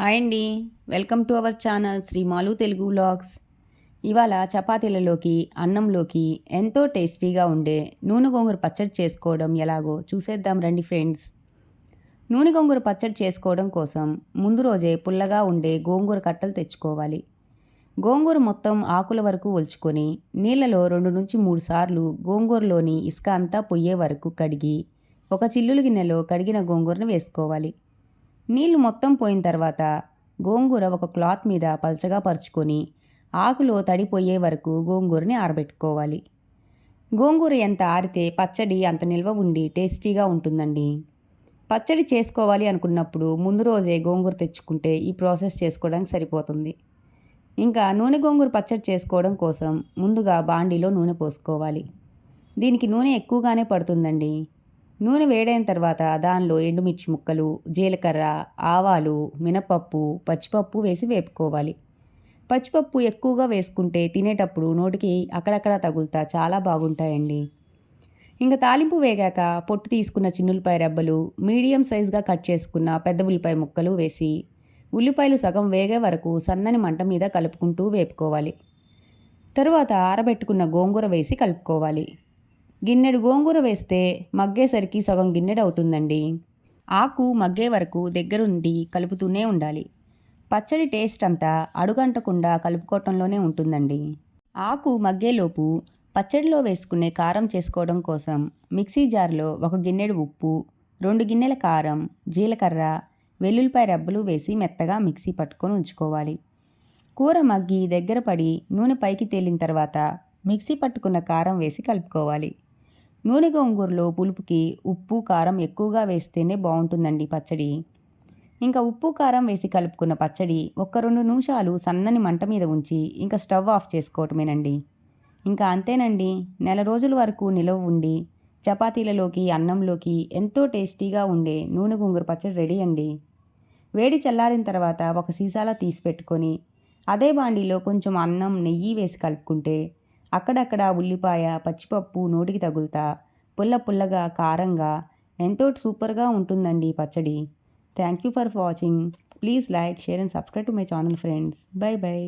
Hi అండి. Welcome to our channel Sri Malu Telugu vlogs. ఇవాళ చపాతీలలోకి అన్నంలోకి ఎంతో టేస్టీగా ఉండే నూనె గోంగూర పచ్చడి చేసుకోవడం ఎలాగో చూసేద్దాం రండి ఫ్రెండ్స్. నూనె గోంగూర పచ్చడి చేసుకోవడం కోసం ముందు రోజే పుల్లగా ఉండే గోంగూర కట్టలు తెచ్చుకోవాలి. గోంగూర మొత్తం ఆకుల వరకు ఒలుచుకొని నీళ్ళలో రెండు నుంచి మూడు సార్లు గోంగూరలోని ఇసుక అంతా పొయ్యే వరకు కడిగి ఒక చిల్లుల గిన్నెలో కడిగిన గోంగూరను వేసుకోవాలి. నీళ్ళు మొత్తం పోయిన తర్వాత గోంగూర ఒక క్లాత్ మీద పల్చగా పరుచుకొని ఆకులో తడిపోయే వరకు గోంగూరని ఆరబెట్టుకోవాలి. గోంగూర ఎంత ఆరితే పచ్చడి అంత నిల్వ ఉండి టేస్టీగా ఉంటుందండి. పచ్చడి చేసుకోవాలి అనుకున్నప్పుడు ముందు రోజే గోంగూర తెచ్చుకుంటే ఈ ప్రాసెస్ చేసుకోవడానికి సరిపోతుంది. ఇంకా నూనె గోంగూర పచ్చడి చేసుకోవడం కోసం ముందుగా బాండీలో నూనె పోసుకోవాలి. దీనికి నూనె ఎక్కువగానే పడుతుందండి. నూనె వేడైన తర్వాత దానిలో ఎండుమిర్చి ముక్కలు జీలకర్ర ఆవాలు మినపప్పు పచ్చిపప్పు వేసి వేపుకోవాలి. పచ్చిపప్పు ఎక్కువగా వేసుకుంటే తినేటప్పుడు నోటికి అక్కడక్కడ తగులుతా చాలా బాగుంటాయండి. ఇంకా తాలింపు వేగాక పొట్టు తీసుకున్న చిన్నులపాయ రెబ్బలు మీడియం సైజుగా కట్ చేసుకున్న పెద్ద ఉల్లిపాయ ముక్కలు వేసి ఉల్లిపాయలు సగం వేగే వరకు సన్నని మంట మీద కలుపుకుంటూ వేపుకోవాలి. తరువాత ఆరబెట్టుకున్న గోంగూర వేసి కలుపుకోవాలి. గిన్నెడు గోంగూర వేస్తే మగ్గేసరికి సగం గిన్నెడు అవుతుందండి ఆకు మగ్గే వరకు దగ్గరుండి కలుపుతూనే ఉండాలి. పచ్చడి టేస్ట్ అంతా అడుగంటకుండా కలుపుకోవటంలోనే ఉంటుందండి. ఆకు మగ్గేలోపు పచ్చడిలో వేసుకునే కారం చేసుకోవడం కోసం మిక్సీ జార్లో ఒక గిన్నెడు ఉప్పు రెండు గిన్నెల కారం జీలకర్ర వెల్లుల్లిపాయ రబ్బలు వేసి మెత్తగా మిక్సీ పట్టుకొని ఉంచుకోవాలి. కూర మగ్గి దగ్గర పడి నూనె పైకి తేలిన తర్వాత మిక్సీ పట్టుకున్న కారం వేసి కలుపుకోవాలి. నూనె గోంగూరలో పులుపుకి ఉప్పు కారం ఎక్కువగా వేస్తేనే బాగుంటుందండి పచ్చడి. ఇంకా ఉప్పు కారం వేసి కలుపుకున్న పచ్చడి ఒక్క రెండు నిమిషాలు సన్నని మంట మీద ఉంచి ఇంకా స్టవ్ ఆఫ్ చేసుకోవటమేనండి. ఇంకా అంతేనండి నెల రోజుల వరకు నిలవ ఉండి చపాతీలలోకి అన్నంలోకి ఎంతో టేస్టీగా ఉండే నూనె గుంగురు పచ్చడి రెడీ అండి. వేడి చల్లారిన తర్వాత ఒక సీసాలో తీసి పెట్టుకొని అదే బాండీలో కొంచెం అన్నం నెయ్యి వేసి కలుపుకుంటే అక్కడక్కడ ఉల్లిపాయ పచ్చిపప్పు నోటికి తగులుతా పుల్ల పుల్లగా కారంగా ఎంతో సూపర్గా ఉంటుందండి పచ్చడి. Thank you for watching please like share and subscribe to my channel friends bye bye